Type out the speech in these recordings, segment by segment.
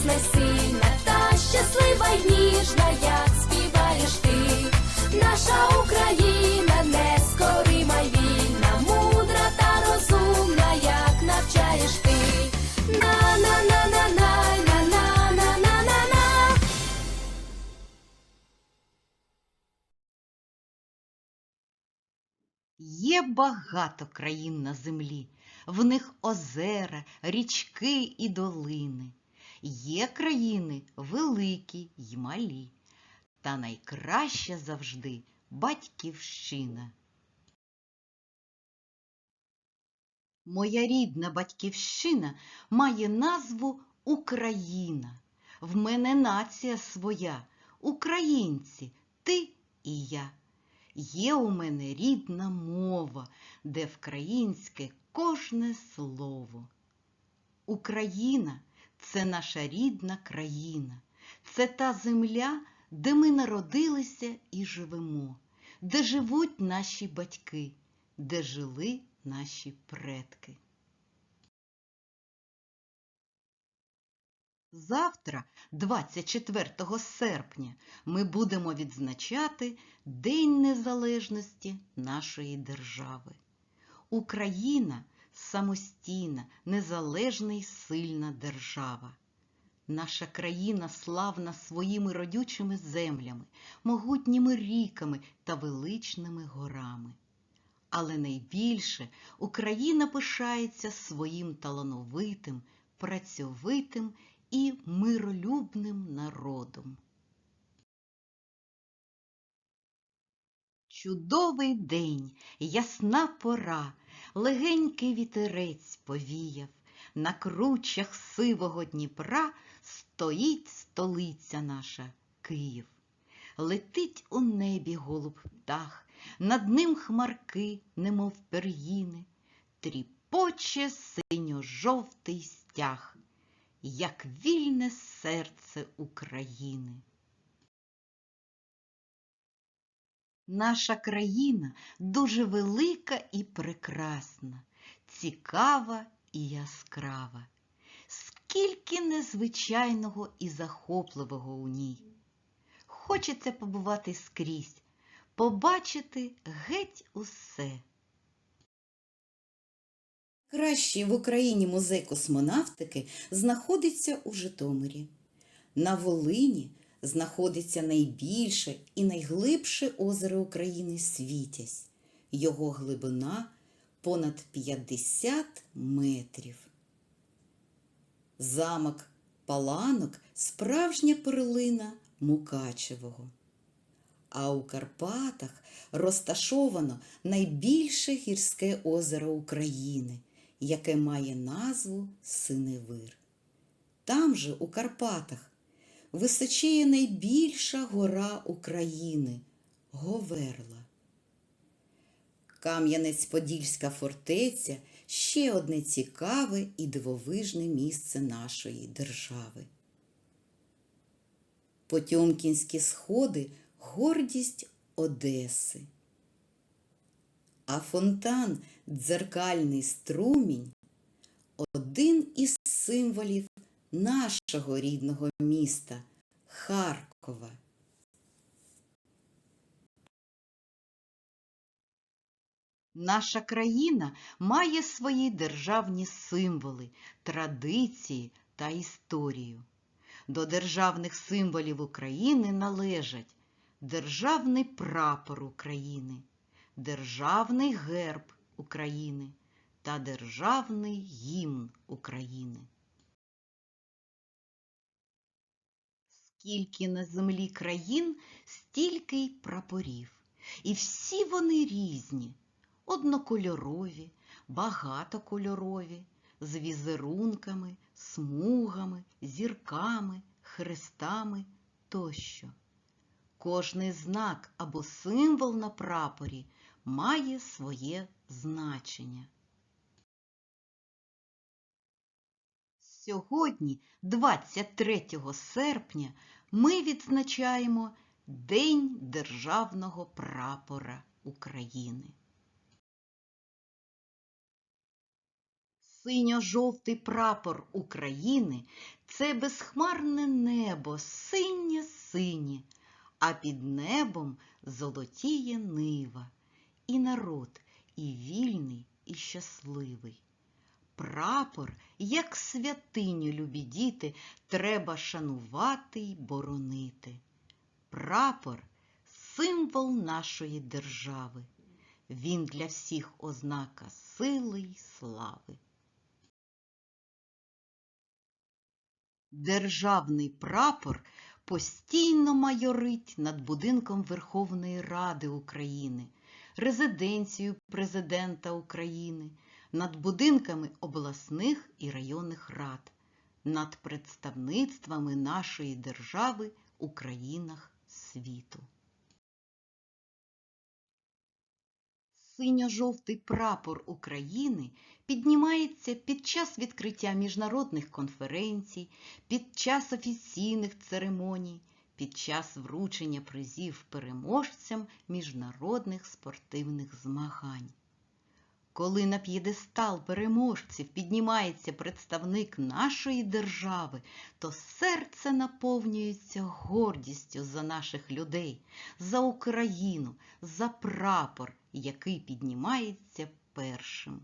прекрасна, сильна та щаслива й ніжна, як співаєш ти. Наша Україна нескорима й вільна, мудра та розумна, як навчаєш ти. На на на на на на на на на на на Є багато країн на землі, в них озера, річки і долини. Є країни великі й малі, та найкраща завжди батьківщина. Моя рідна батьківщина має назву Україна. В мене нація своя, українці, ти і я. Є у мене рідна мова, де вкраїнське кожне слово. Україна це наша рідна країна, це та земля, де ми народилися і живемо, де живуть наші батьки, де жили наші предки. Завтра, 24 серпня, ми будемо відзначати День Незалежності нашої держави. Україна самостійна, незалежна і сильна держава. Наша країна славна своїми родючими землями, могутніми ріками та величними горами. Але найбільше Україна пишається своїм талановитим, працьовитим і миролюбним народом. Чудовий день, ясна пора, легенький вітерець повіяв, на кручах сивого Дніпра стоїть столиця наша Київ. Летить у небі голуб птах, над ним хмарки, немов пер'їни, тріпоче синьо-жовтий стяг, як вільне серце України. Наша країна дуже велика і прекрасна, цікава і яскрава. Скільки незвичайного і захопливого у ній. Хочеться побувати скрізь, побачити геть усе. Кращий в Україні музей космонавтики знаходиться у Житомирі. На Волині знаходиться найбільше і найглибше озеро України Світязь. Його глибина понад 50 метрів. Замок Паланок справжня перлина Мукачевого. А у Карпатах розташовано найбільше гірське озеро України, яке має назву Синевир. Там же, у Карпатах, височіє найбільша гора України Говерла. Кам'янець-Подільська фортеця ще одне цікаве і дивовижне місце нашої держави. Потьомкінські сходи гордість Одеси. А фонтан Дзеркальний струмінь один із символів нашого рідного міста Харкова. Наша країна має свої державні символи, традиції та історію. До державних символів України належать Державний прапор України, Державний герб України та Державний гімн України. Скільки на землі країн, стільки й прапорів. І всі вони різні, однокольорові, багатокольорові, з візерунками, смугами, зірками, хрестами тощо. Кожний знак або символ на прапорі має своє значення. Сьогодні, 23 серпня, ми відзначаємо День Державного прапора України. Синьо-жовтий прапор України це безхмарне небо, синє синє, а під небом золотіє нива, і народ, і вільний, і щасливий. Прапор, як святиню, любі діти, треба шанувати й боронити. Прапор символ нашої держави. Він для всіх ознака сили й слави. Державний прапор постійно майорить над будинком Верховної Ради України, резиденцією президента України, над будинками обласних і районних рад, над представництвами нашої держави у країнах світу. Синьо-жовтий прапор України піднімається під час відкриття міжнародних конференцій, під час офіційних церемоній, під час вручення призів переможцям міжнародних спортивних змагань. Коли на п'єдестал переможців піднімається представник нашої держави, то серце наповнюється гордістю за наших людей, за Україну, за прапор, який піднімається першим.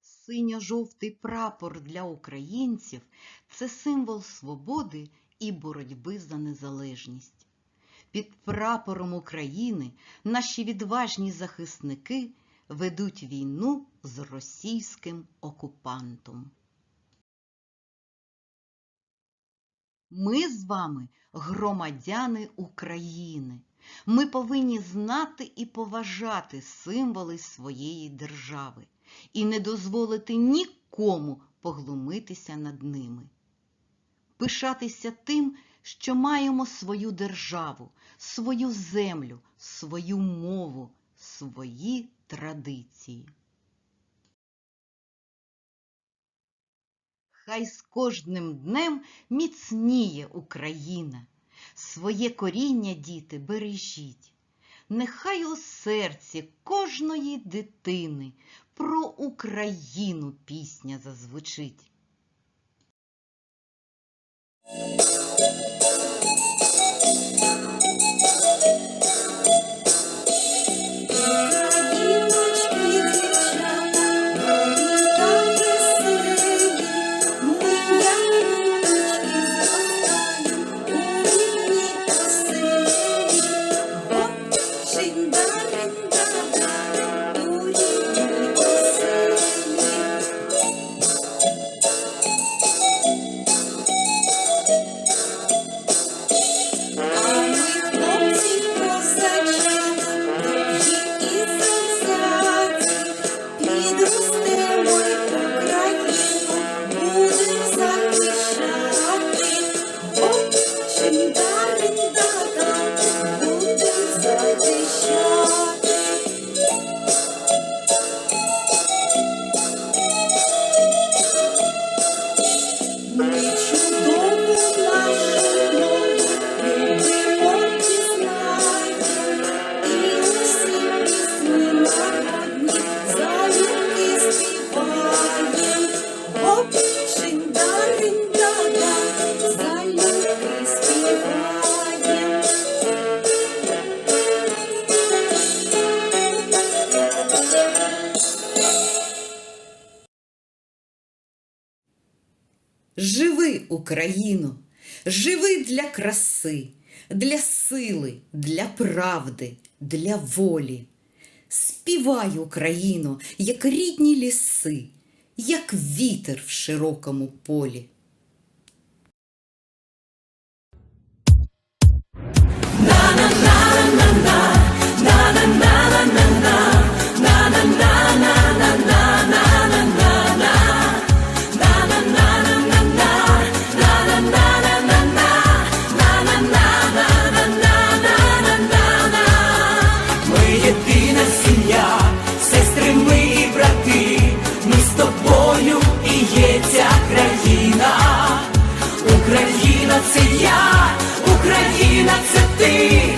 Синьо-жовтий прапор для українців це символ свободи і боротьби за незалежність. Під прапором України наші відважні захисники ведуть війну з російським окупантом. Ми з вами громадяни України. Ми повинні знати і поважати символи своєї держави і не дозволити нікому поглумитися над ними. Пишатися тим, що маємо свою державу, свою землю, свою мову, свої традиції. Хай з кожним днем міцніє Україна. Своє коріння, діти, бережіть. Нехай у серці кожної дитини про Україну пісня зазвучить. Thank you. Живи, Україно, живи для краси, для сили, для правди, для волі. Співай, Україно, як рідні ліси, як вітер в широкому полі. На-на-на, це я, Україна, це ти.